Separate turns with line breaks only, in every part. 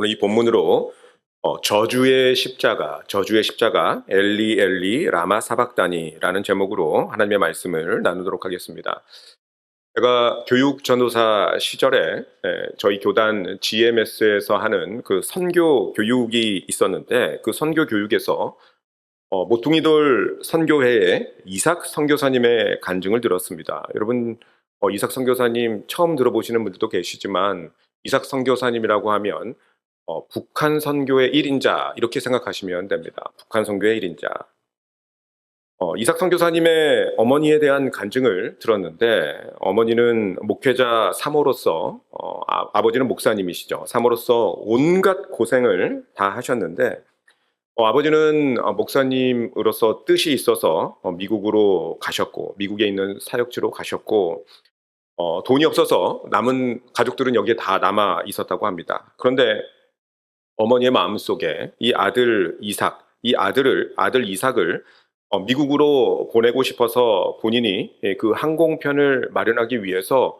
오늘 이 본문으로 어, 저주의 십자가, 저주의 십자가, 엘리 엘리 라마 사박다니라는 제목으로 하나님의 말씀을 나누도록 하겠습니다. 제가 교육 전도사 시절에 에, 저희 교단 GMS에서 하는 그 선교 교육이 있었는데 그 선교 교육에서 어, 모퉁이돌 선교회에 이삭 선교사님의 간증을 들었습니다. 여러분 어, 이삭 선교사님 처음 들어보시는 분들도 계시지만 이삭 선교사님이라고 하면 어, 북한 선교의 1인자 이렇게 생각하시면 됩니다. 북한 선교의 1인자. 어, 이삭 선교사님의 어머니에 대한 간증을 들었는데 어머니는 목회자 3호로서 어, 아, 버지는 목사님이시죠. 3호로서 온갖 고생을 다 하셨는데 어, 아버지는 어, 목사님으로서 뜻이 있어서 어, 미국으로 가셨고 미국에 있는 사역지로 가셨고 어, 돈이 없어서 남은 가족들은 여기에 다 남아 있었다고 합니다. 그런데 어머니의 마음속에 이 아들 이삭, 이 아들을 아들 이삭을 어, 미국으로 보내고 싶어서 본인이 예, 그 항공편을 마련하기 위해서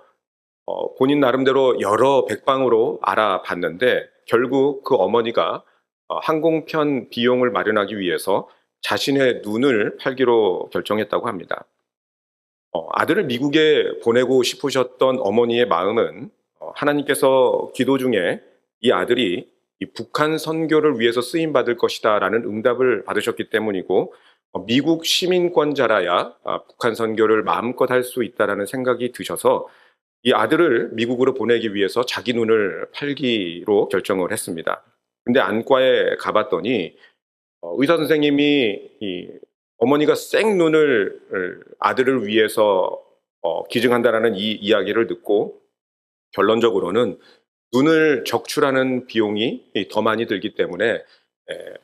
어, 본인 나름대로 여러 백방으로 알아봤는데 결국 그 어머니가 어, 항공편 비용을 마련하기 위해서 자신의 눈을 팔기로 결정했다고 합니다. 어, 아들을 미국에 보내고 싶으셨던 어머니의 마음은 어, 하나님께서 기도 중에 이 아들이 이 북한 선교를 위해서 쓰임 받을 것이다라는 응답을 받으셨기 때문이고 어, 미국 시민권자라야 아, 북한 선교를 마음껏 할 수 있다라는 생각이 드셔서 이 아들을 미국으로 보내기 위해서 자기 눈을 팔기로 결정을 했습니다. 근데 안과에 가봤더니 어, 의사 선생님이 이 어머니가 생 눈을 아들을 위해서 어, 기증한다라는 이 이야기를 듣고 결론적으로는 눈을 적출하는 비용이 더 많이 들기 때문에 에,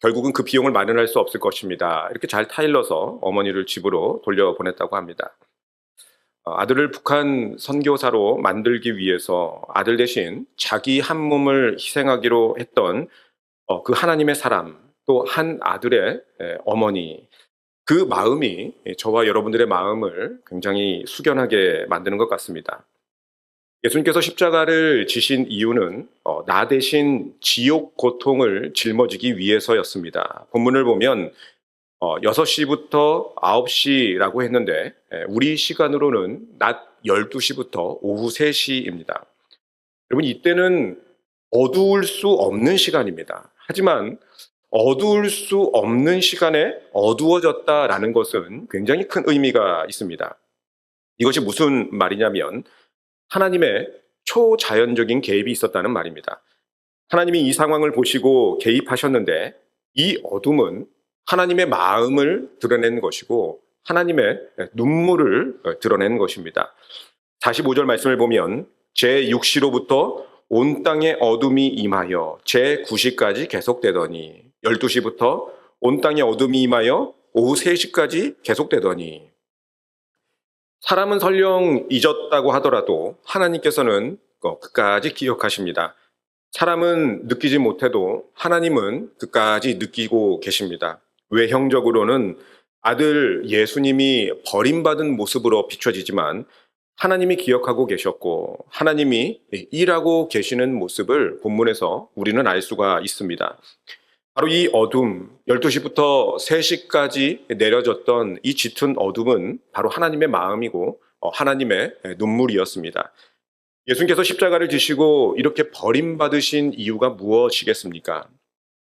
결국은 그 비용을 마련할 수 없을 것입니다. 이렇게 잘 타일러서 어머니를 집으로 돌려보냈다고 합니다. 어, 아들을 북한 선교사로 만들기 위해서 아들 대신 자기 한 몸을 희생하기로 했던 어, 그 하나님의 사람, 또 한 아들의 에, 어머니, 그 마음이 저와 여러분들의 마음을 굉장히 숙연하게 만드는 것 같습니다. 예수님께서 십자가를 지신 이유는 어, 나 대신 지옥 고통을 짊어지기 위해서였습니다. 본문을 보면 어, 6시부터 9시라고 했는데 에, 우리 시간으로는 낮 12시부터 오후 3시입니다. 여러분 이때는 어두울 수 없는 시간입니다. 하지만 어두울 수 없는 시간에 어두워졌다라는 것은 굉장히 큰 의미가 있습니다. 이것이 무슨 말이냐면 하나님의 초자연적인 개입이 있었다는 말입니다. 하나님이 이 상황을 보시고 개입하셨는데 이 어둠은 하나님의 마음을 드러낸 것이고 하나님의 눈물을 드러낸 것입니다. 45절 말씀을 보면 제 6시로부터 온 땅의 어둠이 임하여 제 9시까지 계속되더니 12시부터 온 땅의 어둠이 임하여 오후 3시까지 계속되더니 사람은 설령 잊었다고 하더라도 하나님께서는 끝까지 기억하십니다. 사람은 느끼지 못해도 하나님은 끝까지 느끼고 계십니다. 외형적으로는 아들 예수님이 버림받은 모습으로 비춰지지만 하나님이 기억하고 계셨고 하나님이 일하고 계시는 모습을 본문에서 우리는 알 수가 있습니다. 바로 이 어둠, 12시부터 3시까지 내려졌던 이 짙은 어둠은 바로 하나님의 마음이고 어, 하나님의 눈물이었습니다. 예수님께서 십자가를 지시고 이렇게 버림받으신 이유가 무엇이겠습니까?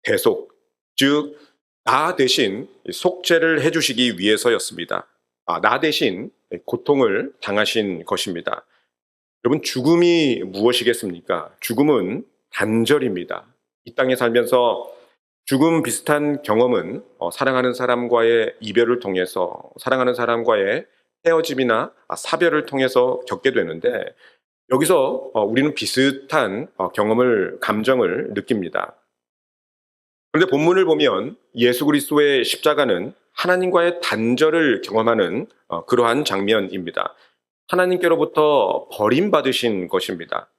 대속, 즉, 나 대신 속죄를 해주시기 위해서였습니다. 아, 나 대신 고통을 당하신 것입니다. 여러분, 죽음이 무엇이겠습니까? 죽음은 단절입니다. 이 땅에 살면서 죽음 비슷한 경험은 어, 사랑하는 사람과의 이별을 통해서 사랑하는 사람과의 헤어짐이나 사별을 통해서 겪게 되는데 여기서 어, 우리는 비슷한 어, 경험을 감정을 느낍니다. 그런데 본문을 보면 예수 그리스도의 십자가는 하나님과의 단절을 경험하는 어, 그러한 장면입니다. 하나님께로부터 버림받으신 것입니다.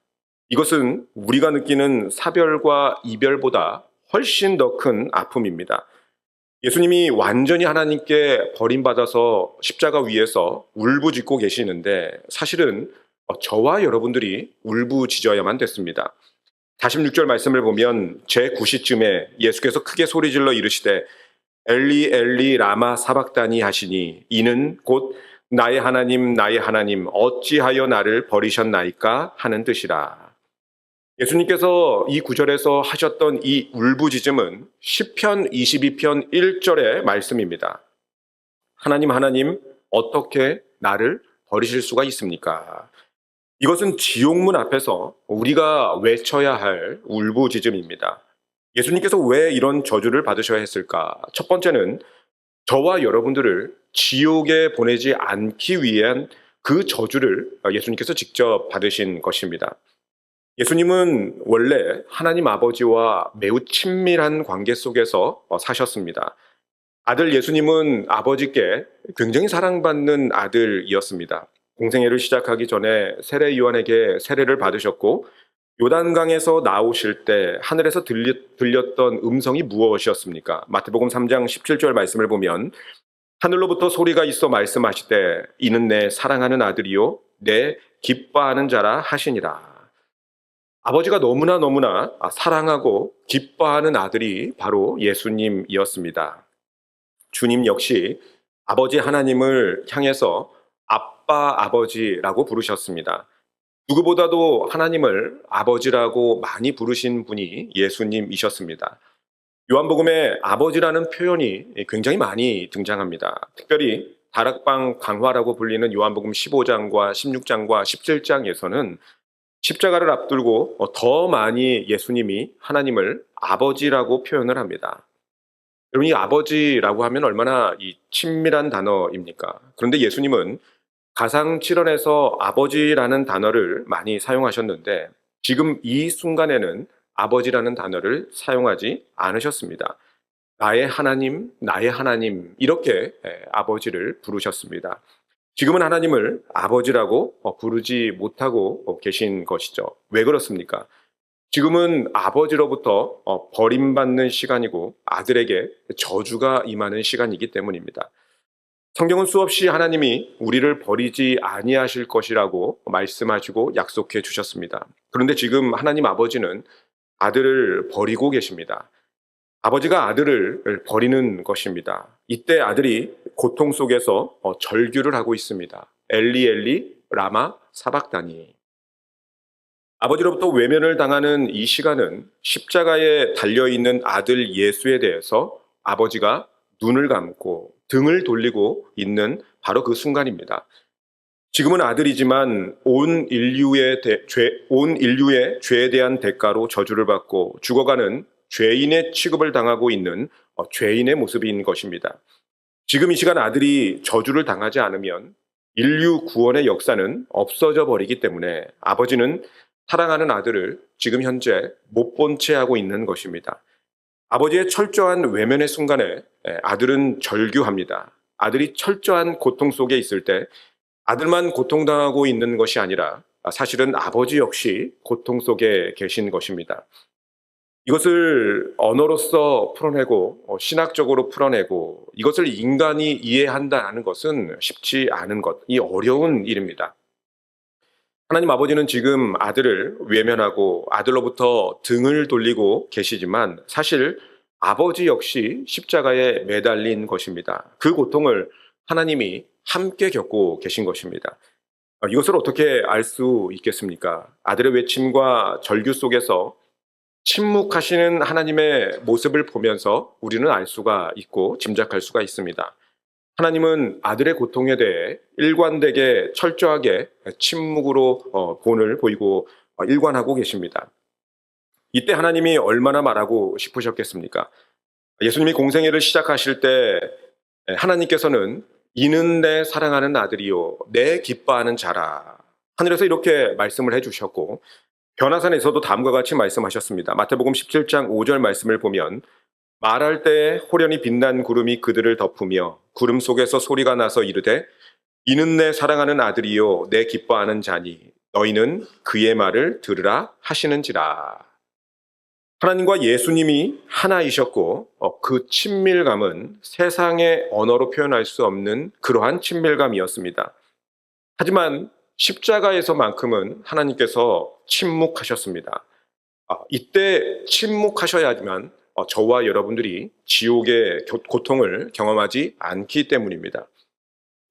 이것은 우리가 느끼는 사별과 이별보다 훨씬 더 큰 아픔입니다. 예수님이 완전히 하나님께 버림받아서 십자가 위에서 울부짖고 계시는데 사실은 저와 여러분들이 울부짖어야만 됐습니다. 46절 말씀을 보면 제9시쯤에 예수께서 크게 소리질러 이르시되 엘리 엘리 라마 사박다니 하시니 이는 곧 나의 하나님 나의 하나님 어찌하여 나를 버리셨나이까 하는 뜻이라. 예수님께서 이 구절에서 하셨던 이 울부짖음은 시편 22편 1절의 말씀입니다. 하나님 하나님 어떻게 나를 버리실 수가 있습니까? 이것은 지옥문 앞에서 우리가 외쳐야 할 울부짖음입니다. 예수님께서 왜 이런 저주를 받으셔야 했을까? 첫 번째는 저와 여러분들을 지옥에 보내지 않기 위한 그 저주를 예수님께서 직접 받으신 것입니다. 예수님은 원래 하나님 아버지와 매우 친밀한 관계 속에서 사셨습니다. 아들 예수님은 아버지께 굉장히 사랑받는 아들이었습니다. 공생애를 시작하기 전에 세례 요한에게 세례를 받으셨고 요단강에서 나오실 때 하늘에서 들렸, 들렸던 음성이 무엇이었습니까? 마태복음 3장 17절 말씀을 보면 하늘로부터 소리가 있어 말씀하시되 이는 내 사랑하는 아들이요 내 기뻐하는 자라 하시니라. 아버지가 너무나 너무나 사랑하고 기뻐하는 아들이 바로 예수님이었습니다. 주님 역시 아버지 하나님을 향해서 아빠 아버지라고 부르셨습니다. 누구보다도 하나님을 아버지라고 많이 부르신 분이 예수님이셨습니다. 요한복음에 아버지라는 표현이 굉장히 많이 등장합니다. 특별히 다락방 강화라고 불리는 요한복음 15장과 16장과 17장에서는 십자가를 앞두고 더 많이 예수님이 하나님을 아버지라고 표현을 합니다. 여러분, 이 아버지라고 하면 얼마나 이 친밀한 단어입니까? 그런데 예수님은 가상칠언에서 아버지라는 단어를 많이 사용하셨는데 지금 이 순간에는 아버지라는 단어를 사용하지 않으셨습니다. 나의 하나님, 나의 하나님, 이렇게 아버지를 부르셨습니다. 지금은 하나님을 아버지라고 부르지 못하고 계신 것이죠. 왜 그렇습니까? 지금은 아버지로부터 버림받는 시간이고 아들에게 저주가 임하는 시간이기 때문입니다. 성경은 수없이 하나님이 우리를 버리지 아니하실 것이라고 말씀하시고 약속해 주셨습니다. 그런데 지금 하나님 아버지는 아들을 버리고 계십니다. 아버지가 아들을 버리는 것입니다. 이때 아들이 고통 속에서 어, 절규를 하고 있습니다. 엘리 엘리 라마 사박다니. 아버지로부터 외면을 당하는 이 시간은 십자가에 달려 있는 아들 예수에 대해서 아버지가 눈을 감고 등을 돌리고 있는 바로 그 순간입니다. 지금은 아들이지만 온 인류의 대, 죄, 온 인류의 죄에 대한 대가로 저주를 받고 죽어가는 죄인의 취급을 당하고 있는 어, 죄인의 모습인 것입니다. 지금 이 시간 아들이 저주를 당하지 않으면 인류 구원의 역사는 없어져 버리기 때문에 아버지는 사랑하는 아들을 지금 현재 못 본 채 하고 있는 것입니다. 아버지의 철저한 외면의 순간에 아들은 절규합니다. 아들이 철저한 고통 속에 있을 때 아들만 고통당하고 있는 것이 아니라 사실은 아버지 역시 고통 속에 계신 것입니다. 이것을 언어로서 풀어내고 어, 신학적으로 풀어내고 이것을 인간이 이해한다는 것은 쉽지 않은 것, 이 어려운 일입니다. 하나님 아버지는 지금 아들을 외면하고 아들로부터 등을 돌리고 계시지만 사실 아버지 역시 십자가에 매달린 것입니다. 그 고통을 하나님이 함께 겪고 계신 것입니다. 어, 이것을 어떻게 알 수 있겠습니까? 아들의 외침과 절규 속에서 침묵하시는 하나님의 모습을 보면서 우리는 알 수가 있고 짐작할 수가 있습니다. 하나님은 아들의 고통에 대해 일관되게 철저하게 침묵으로 어, 본을 보이고 어, 일관하고 계십니다. 이때 하나님이 얼마나 말하고 싶으셨겠습니까? 예수님이 공생애를 시작하실 때 하나님께서는 이는 내 사랑하는 아들이요 내 기뻐하는 자라 하늘에서 이렇게 말씀을 해주셨고 변화산에서도 다음과 같이 말씀하셨습니다. 마태복음 17장 5절 말씀을 보면 말할 때 호련히 빛난 구름이 그들을 덮으며 구름 속에서 소리가 나서 이르되 이는 내 사랑하는 아들이요 내 기뻐하는 자니 너희는 그의 말을 들으라 하시는지라. 하나님과 예수님이 하나이셨고 어, 그 친밀감은 세상의 언어로 표현할 수 없는 그러한 친밀감이었습니다. 하지만 십자가에서만큼은 하나님께서 침묵하셨습니다. 아, 이때 침묵하셔야지만 어, 저와 여러분들이 지옥의 교- 고통을 경험하지 않기 때문입니다.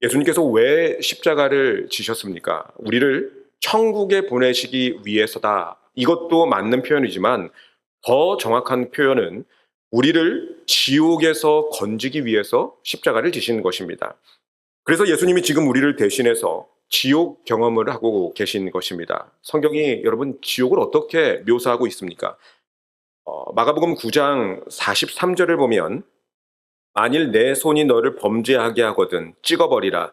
예수님께서 왜 십자가를 지셨습니까? 우리를 천국에 보내시기 위해서다. 이것도 맞는 표현이지만 더 정확한 표현은 우리를 지옥에서 건지기 위해서 십자가를 지신 것입니다. 그래서 예수님이 지금 우리를 대신해서 지옥 경험을 하고 계신 것입니다. 성경이 여러분 지옥을 어떻게 묘사하고 있습니까? 어, 마가복음 9장 43절을 보면 만일 내 손이 너를 범죄하게 하거든 찍어버리라.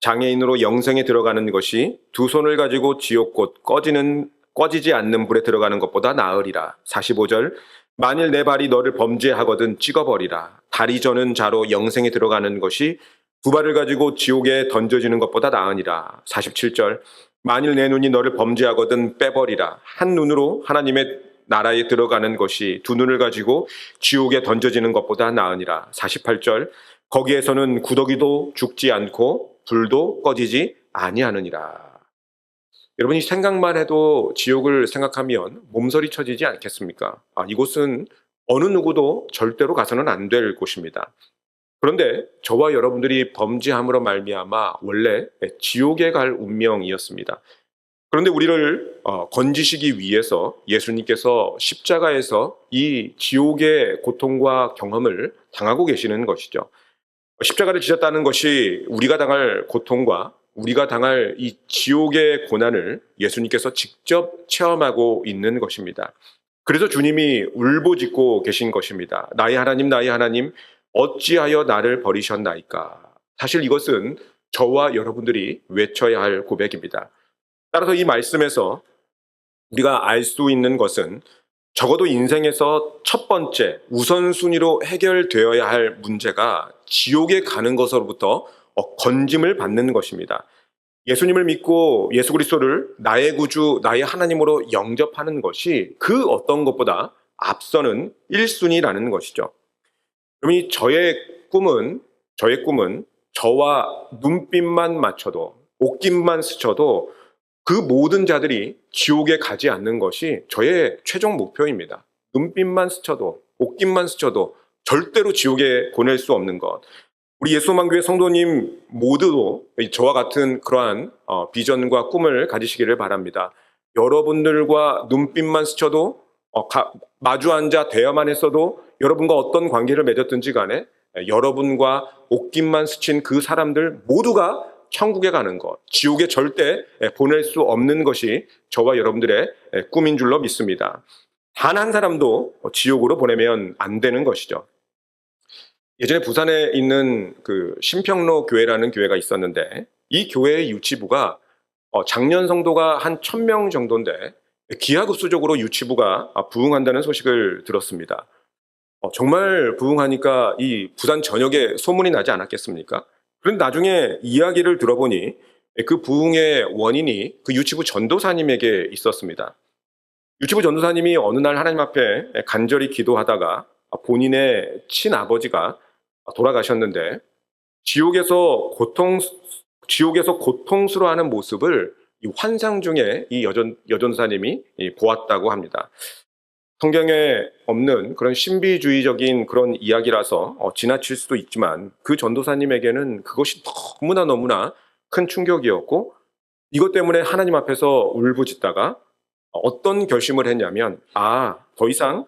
장애인으로 영생에 들어가는 것이 두 손을 가지고 지옥 곧 꺼지는 꺼지지 않는 불에 들어가는 것보다 나으리라. 45절 만일 내 발이 너를 범죄하거든 찍어버리라. 다리 저는 자로 영생에 들어가는 것이 두 발을 가지고 지옥에 던져지는 것보다 나으니라. 47절 만일 내 눈이 너를 범죄하거든 빼버리라. 한 눈으로 하나님의 나라에 들어가는 것이 두 눈을 가지고 지옥에 던져지는 것보다 나으니라. 48절 거기에서는 구더기도 죽지 않고 불도 꺼지지 아니하느니라. 여러분이 생각만 해도 지옥을 생각하면 몸서리 쳐지지 않겠습니까? 아, 이곳은 어느 누구도 절대로 가서는 안 될 곳입니다. 그런데 저와 여러분들이 범죄함으로 말미암아 원래 지옥에 갈 운명이었습니다. 그런데 우리를 어, 건지시기 위해서 예수님께서 십자가에서 이 지옥의 고통과 경험을 당하고 계시는 것이죠. 십자가를 지셨다는 것이 우리가 당할 고통과 우리가 당할 이 지옥의 고난을 예수님께서 직접 체험하고 있는 것입니다. 그래서 주님이 울부짖고 계신 것입니다. 나의 하나님, 나의 하나님, 어찌하여 나를 버리셨나이까? 사실 이것은 저와 여러분들이 외쳐야 할 고백입니다. 따라서 이 말씀에서 우리가 알 수 있는 것은 적어도 인생에서 첫 번째 우선순위로 해결되어야 할 문제가 지옥에 가는 것으로부터 어, 건짐을 받는 것입니다. 예수님을 믿고 예수 그리스도를 나의 구주, 나의 하나님으로 영접하는 것이 그 어떤 것보다 앞서는 1순위라는 것이죠. 그러니 저의 꿈은 저의 꿈은 저와 눈빛만 맞춰도 옷깃만 스쳐도 그 모든 자들이 지옥에 가지 않는 것이 저의 최종 목표입니다. 눈빛만 스쳐도 옷깃만 스쳐도 절대로 지옥에 보낼 수 없는 것. 우리 예수만교회 성도님 모두도 저와 같은 그러한 어, 비전과 꿈을 가지시기를 바랍니다. 여러분들과 눈빛만 스쳐도 어, 가- 마주 앉아 대화만 했어도 여러분과 어떤 관계를 맺었든지 간에 에, 여러분과 옷깃만 스친 그 사람들 모두가 천국에 가는 것, 지옥에 절대 에, 보낼 수 없는 것이 저와 여러분들의 에, 꿈인 줄로 믿습니다. 단 한 사람도 어, 지옥으로 보내면 안 되는 것이죠. 예전에 부산에 있는 그 신평로 교회라는 교회가 있었는데 이 교회의 유치부가 어, 작년 성도가 한 1000명 정도인데 기하급수적으로 유치부가 아, 부흥한다는 소식을 들었습니다. 어, 정말 부흥하니까 이 부산 전역에 소문이 나지 않았겠습니까? 그런데 나중에 이야기를 들어보니 그 부흥의 원인이 그 유치부 전도사님에게 있었습니다. 유치부 전도사님이 어느 날 하나님 앞에 간절히 기도하다가 본인의 친아버지가 돌아가셨는데 지옥에서 고통 지옥에서 고통스러워하는 모습을 이 환상 중에 이 여전 여전사님이 이 보았다고 합니다. 성경에 없는 그런 신비주의적인 그런 이야기라서 어, 지나칠 수도 있지만 그 전도사님에게는 그것이 너무나 너무나 큰 충격이었고 이것 때문에 하나님 앞에서 울부짖다가 어떤 결심을 했냐면 아 더 이상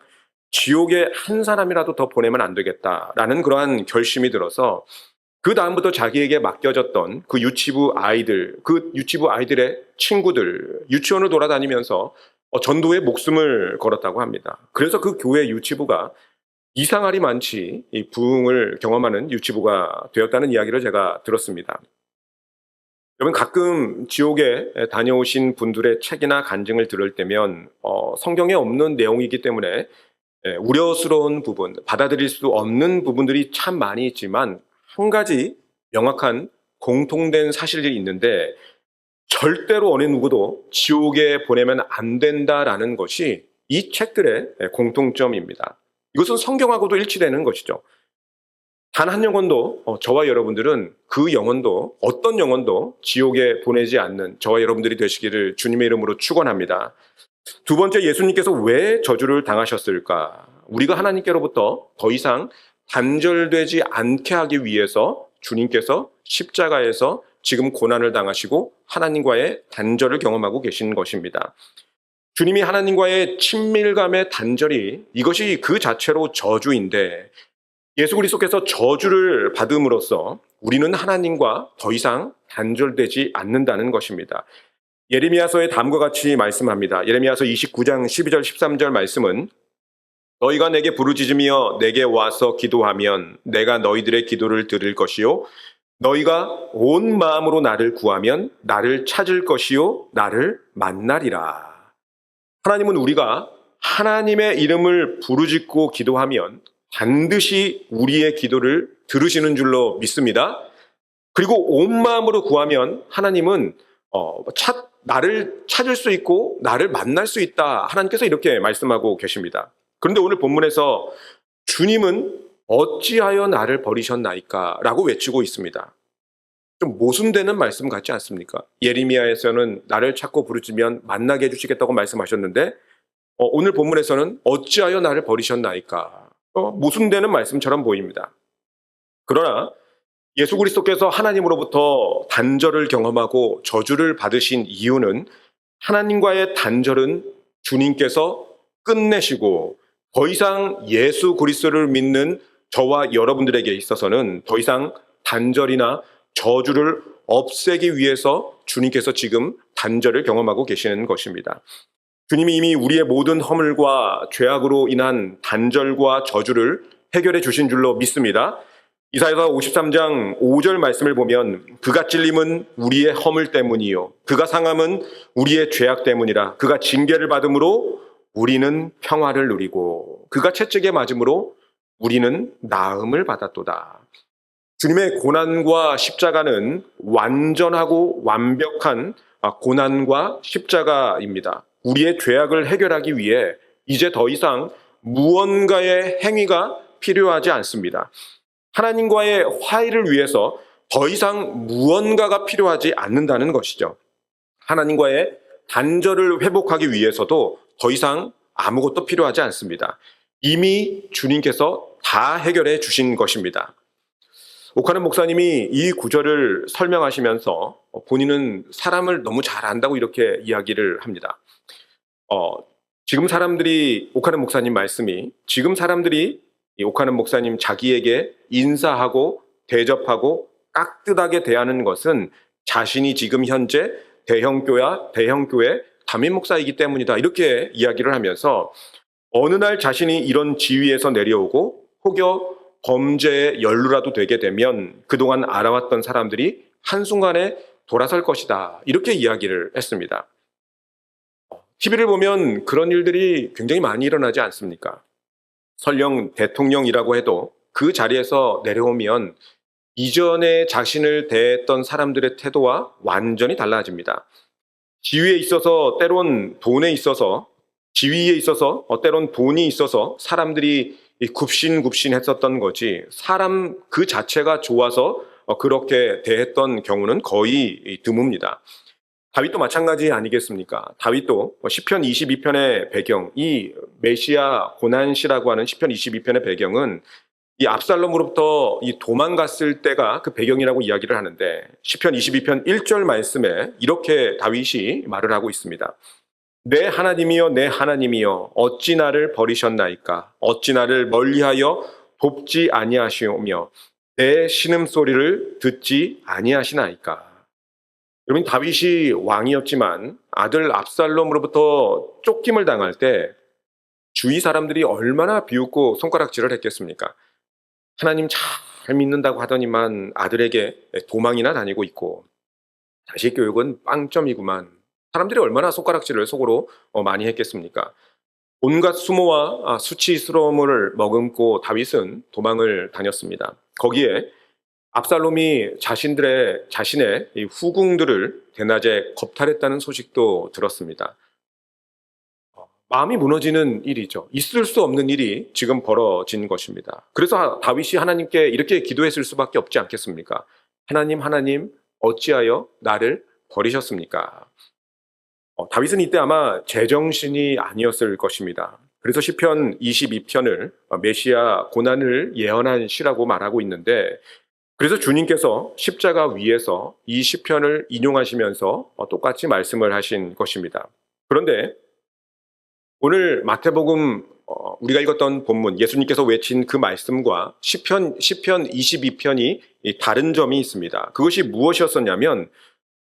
지옥에 한 사람이라도 더 보내면 안 되겠다라는 그러한 결심이 들어서 그 다음부터 자기에게 맡겨졌던 그 유치부 아이들, 그 유치부 아이들의 친구들, 유치원을 돌아다니면서 어, 전도에 목숨을 걸었다고 합니다. 그래서 그 교회 유치부가 이상하리 많지 이 부흥을 경험하는 유치부가 되었다는 이야기를 제가 들었습니다. 여러분 가끔 지옥에 다녀오신 분들의 책이나 간증을 들을 때면 어, 성경에 없는 내용이기 때문에 예, 우려스러운 부분, 받아들일 수 없는 부분들이 참 많이 있지만 한 가지 명확한 공통된 사실이 있는데 절대로 어느 누구도 지옥에 보내면 안 된다라는 것이 이 책들의 공통점입니다. 이것은 성경하고도 일치되는 것이죠. 단 한 영혼도 어, 저와 여러분들은 그 영혼도 어떤 영혼도 지옥에 보내지 않는 저와 여러분들이 되시기를 주님의 이름으로 축원합니다. 두 번째 예수님께서 왜 저주를 당하셨을까? 우리가 하나님께로부터 더 이상 단절되지 않게 하기 위해서 주님께서 십자가에서 지금 고난을 당하시고 하나님과의 단절을 경험하고 계신 것입니다. 주님이 하나님과의 친밀감의 단절이 이것이 그 자체로 저주인데 예수 그리스도께서 저주를 받음으로써 우리는 하나님과 더 이상 단절되지 않는다는 것입니다. 예레미야서의 다음과 같이 말씀합니다. 예레미야서 29장 12절 13절 말씀은 너희가 내게 부르짖으며 내게 와서 기도하면 내가 너희들의 기도를 들을 것이요 너희가 온 마음으로 나를 구하면 나를 찾을 것이요 나를 만나리라. 하나님은 우리가 하나님의 이름을 부르짖고 기도하면 반드시 우리의 기도를 들으시는 줄로 믿습니다. 그리고 온 마음으로 구하면 하나님은 어, 찾, 나를 찾을 수 있고 나를 만날 수 있다. 하나님께서 이렇게 말씀하고 계십니다. 그런데 오늘 본문에서 주님은 어찌하여 나를 버리셨나이까? 라고 외치고 있습니다. 좀 모순되는 말씀 같지 않습니까? 예리미야에서는 나를 찾고 부르짖으면 만나게 해주시겠다고 말씀하셨는데 어, 오늘 본문에서는 어찌하여 나를 버리셨나이까? 어, 모순되는 말씀처럼 보입니다. 그러나 예수 그리스도께서 하나님으로부터 단절을 경험하고 저주를 받으신 이유는 하나님과의 단절은 주님께서 끝내시고 더 이상 예수 그리스도를 믿는 저와 여러분들에게 있어서는 더 이상 단절이나 저주를 없애기 위해서 주님께서 지금 단절을 경험하고 계시는 것입니다. 주님이 이미 우리의 모든 허물과 죄악으로 인한 단절과 저주를 해결해 주신 줄로 믿습니다. 이사야서 53장 5절 말씀을 보면 그가 찔림은 우리의 허물 때문이요 그가 상함은 우리의 죄악 때문이라 그가 징계를 받음으로 우리는 평화를 누리고 그가 채찍에 맞음으로 우리는 나음을 받았도다. 주님의 고난과 십자가는 완전하고 완벽한 고난과 십자가입니다. 우리의 죄악을 해결하기 위해 이제 더 이상 무언가의 행위가 필요하지 않습니다. 하나님과의 화해를 위해서 더 이상 무언가가 필요하지 않는다는 것이죠. 하나님과의 단절을 회복하기 위해서도 더 이상 아무것도 필요하지 않습니다. 이미 주님께서 다 해결해 주신 것입니다. 오카는 목사님이 이 구절을 설명하시면서 본인은 사람을 너무 잘 안다고 이렇게 이야기를 합니다. 어, 지금 사람들이 오카는 목사님 말씀이 지금 사람들이 이 오카는 목사님 자기에게 인사하고 대접하고 깍듯하게 대하는 것은 자신이 지금 현재 대형교야 대형교회 담임 목사이기 때문이다 이렇게 이야기를 하면서 어느 날 자신이 이런 지위에서 내려오고 혹여 범죄에 연루라도 되게 되면 그동안 알아왔던 사람들이 한순간에 돌아설 것이다. 이렇게 이야기를 했습니다. TV를 보면 그런 일들이 굉장히 많이 일어나지 않습니까? 설령 대통령이라고 해도 그 자리에서 내려오면 이전에 자신을 대했던 사람들의 태도와 완전히 달라집니다. 지위에 있어서 때론 돈에 있어서 지위에 있어서 어, 때론 돈이 있어서 사람들이 굽신굽신 했었던 거지 사람 그 자체가 좋아서 어, 그렇게 대했던 경우는 거의 드뭅니다. 다윗도 마찬가지 아니겠습니까? 다윗도 시편 22편의 배경, 이 메시아 고난시라고 하는 시편 22편의 배경은 이 압살롬으로부터 이 도망갔을 때가 그 배경이라고 이야기를 하는데 시편 22편 1절 말씀에 이렇게 다윗이 말을 하고 있습니다. 내 하나님이여 내 하나님이여 어찌 나를 버리셨나이까? 어찌 나를 멀리하여 돕지 아니하시오며 내 신음 소리를 듣지 아니하시나이까? 여러분 다윗이 왕이었지만 아들 압살롬으로부터 쫓김을 당할 때 주위 사람들이 얼마나 비웃고 손가락질을 했겠습니까? 하나님 잘 믿는다고 하더니만 아들에게 도망이나 다니고 있고 자식 교육은 빵점이구만 사람들이 얼마나 손가락질을 속으로 어, 많이 했겠습니까? 온갖 수모와 아, 수치스러움을 머금고 다윗은 도망을 다녔습니다. 거기에 압살롬이 자신들의 자신의 후궁들을 대낮에 겁탈했다는 소식도 들었습니다. 어, 마음이 무너지는 일이죠. 있을 수 없는 일이 지금 벌어진 것입니다. 그래서 다윗이 하나님께 이렇게 기도했을 수밖에 없지 않겠습니까? 하나님, 하나님, 어찌하여 나를 버리셨습니까? 어, 다윗은 이때 아마 제정신이 아니었을 것입니다. 그래서 시편 22편을 어, 메시아 고난을 예언한 시라고 말하고 있는데 그래서 주님께서 십자가 위에서 이 시편을 인용하시면서 어, 똑같이 말씀을 하신 것입니다. 그런데 오늘 마태복음 어, 우리가 읽었던 본문 예수님께서 외친 그 말씀과 시편 시편 22편이 다른 점이 있습니다. 그것이 무엇이었었냐면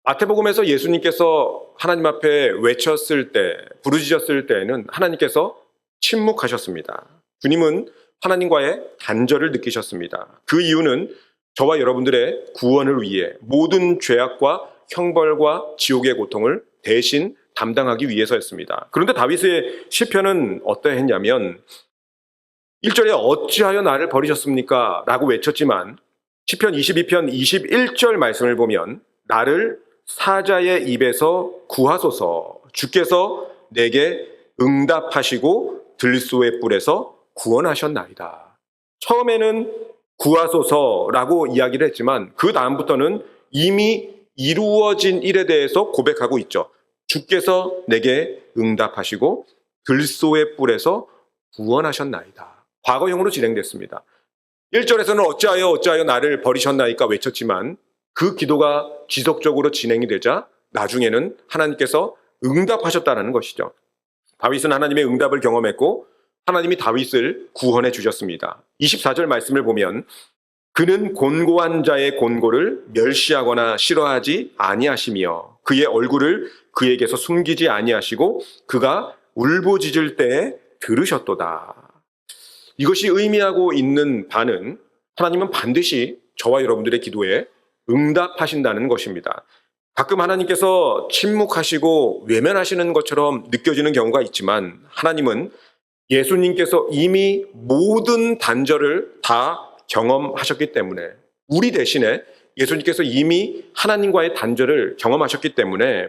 마태복음에서 예수님께서 하나님 앞에 외쳤을 때 부르짖었을 때에는 하나님께서 침묵하셨습니다. 주님은 하나님과의 단절을 느끼셨습니다. 그 이유는 저와 여러분들의 구원을 위해 모든 죄악과 형벌과 지옥의 고통을 대신 담당하기 위해서였습니다. 그런데 다윗의 시편은 어떠했냐면 1절에 어찌하여 나를 버리셨습니까? 라고 외쳤지만 시편 22편 21절 말씀을 보면 나를 사자의 입에서 구하소서 주께서 내게 응답하시고 들소의 뿔에서 구원하셨나이다. 처음에는 구하소서라고 이야기를 했지만 그 다음부터는 이미 이루어진 일에 대해서 고백하고 있죠. 주께서 내게 응답하시고 들소의 뿔에서 구원하셨나이다. 과거형으로 진행됐습니다. 1절에서는 어찌하여 어찌하여 나를 버리셨나이까 외쳤지만 그 기도가 지속적으로 진행이 되자 나중에는 하나님께서 응답하셨다는 것이죠. 다윗은 하나님의 응답을 경험했고 하나님이 다윗을 구원해 주셨습니다. 24절 말씀을 보면 그는 곤고한 자의 곤고를 멸시하거나 싫어하지 아니하시며 그의 얼굴을 그에게서 숨기지 아니하시고 그가 울부짖을 때에 들으셨도다. 이것이 의미하고 있는 바는 하나님은 반드시 저와 여러분들의 기도에 응답하신다는 것입니다. 가끔 하나님께서 침묵하시고 외면하시는 것처럼 느껴지는 경우가 있지만 하나님은 예수님께서 이미 모든 단절을 다 경험하셨기 때문에 우리 대신에 예수님께서 이미 하나님과의 단절을 경험하셨기 때문에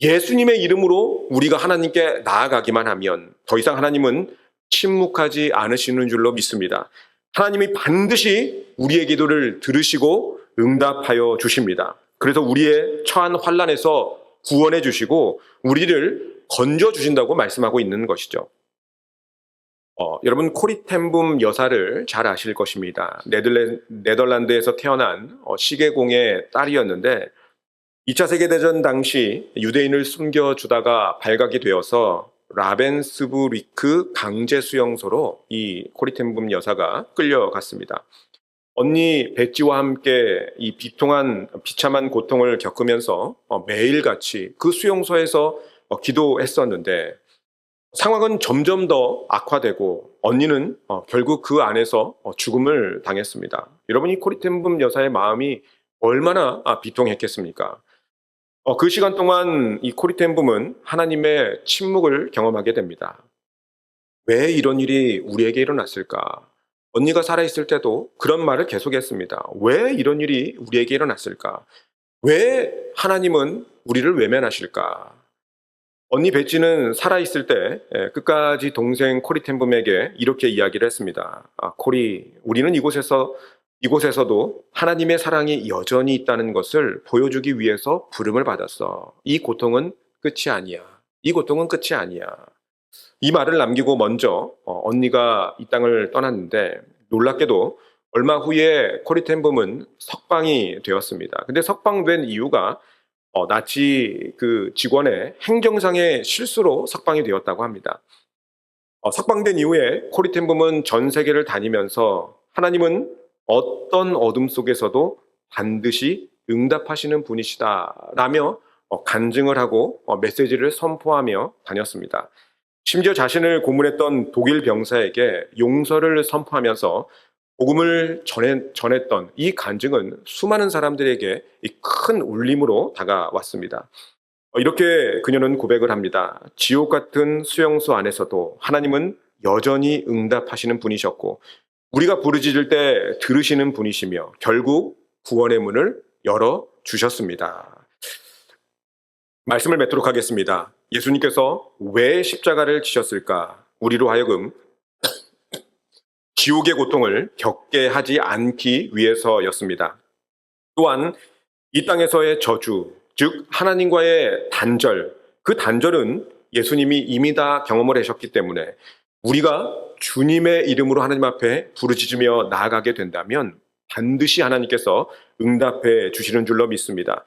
예수님의 이름으로 우리가 하나님께 나아가기만 하면 더 이상 하나님은 침묵하지 않으시는 줄로 믿습니다. 하나님이 반드시 우리의 기도를 들으시고 응답하여 주십니다. 그래서 우리의 처한 환란에서 구원해 주시고 우리를 건져 주신다고 말씀하고 있는 것이죠. 어, 여러분 코리템붐 여사를 잘 아실 것입니다. 네덜레, 네덜란드에서 태어난 어, 시계공의 딸이었는데 2차 세계대전 당시 유대인을 숨겨주다가 발각이 되어서 라벤스부리크 강제 수용소로 이 코리템붐 여사가 끌려갔습니다. 언니 베찌와 함께 이 비통한 비참한 고통을 겪으면서 어, 매일같이 그 수용소에서 어, 기도했었는데 상황은 점점 더 악화되고 언니는 어, 결국 그 안에서 죽음을 당했습니다. 여러분 이 코리템붐 여사의 마음이 얼마나 아, 비통했겠습니까? 그 시간 동안 이 코리템붐은 하나님의 침묵을 경험하게 됩니다. 왜 이런 일이 우리에게 일어났을까? 언니가 살아있을 때도 그런 말을 계속했습니다. 왜 이런 일이 우리에게 일어났을까? 왜 하나님은 우리를 외면하실까? 언니 베지는 살아있을 때 예, 끝까지 동생 코리 템붐에게 이렇게 이야기를 했습니다. 아, 코리, 우리는 이곳에서 이곳에서도 하나님의 사랑이 여전히 있다는 것을 보여주기 위해서 부름을 받았어. 이 고통은 끝이 아니야. 이 고통은 끝이 아니야. 이 말을 남기고 먼저 어, 언니가 이 땅을 떠났는데 놀랍게도 얼마 후에 코리텐범은 석방이 되었습니다. 근데 석방된 이유가 어, 나치 그 직원의 행정상의 실수로 석방이 되었다고 합니다. 어, 석방된 이후에 코리텐범은 전 세계를 다니면서 하나님은 어떤 어둠 속에서도 반드시 응답하시는 분이시다라며 어, 간증을 하고 어, 메시지를 선포하며 다녔습니다. 심지어 자신을 고문했던 독일 병사에게 용서를 선포하면서 복음을 전해, 전했던 이 간증은 수많은 사람들에게 큰 울림으로 다가왔습니다. 어, 이렇게 그녀는 고백을 합니다. 지옥 같은 수용소 안에서도 하나님은 여전히 응답하시는 분이셨고 우리가 부르짖을 때 들으시는 분이시며 결국 구원의 문을 열어 주셨습니다. 말씀을 맺도록 하겠습니다. 예수님께서 왜 십자가를 지셨을까? 우리로 하여금 지옥의 고통을 겪게 하지 않기 위해서였습니다. 또한 이 땅에서의 저주, 즉 하나님과의 단절, 그 단절은 예수님이 이미 다 경험을 하셨기 때문에 우리가 주님의 이름으로 하나님 앞에 부르짖으며 나아가게 된다면 반드시 하나님께서 응답해 주시는 줄로 믿습니다.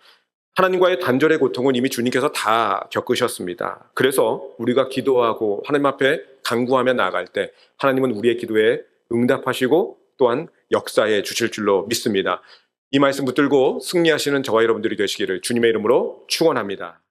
하나님과의 단절의 고통은 이미 주님께서 다 겪으셨습니다. 그래서 우리가 기도하고 하나님 앞에 간구하며 나아갈 때 하나님은 우리의 기도에 응답하시고 또한 역사해 주실 줄로 믿습니다. 이 말씀 붙들고 승리하시는 저와 여러분들이 되시기를 주님의 이름으로 축원합니다.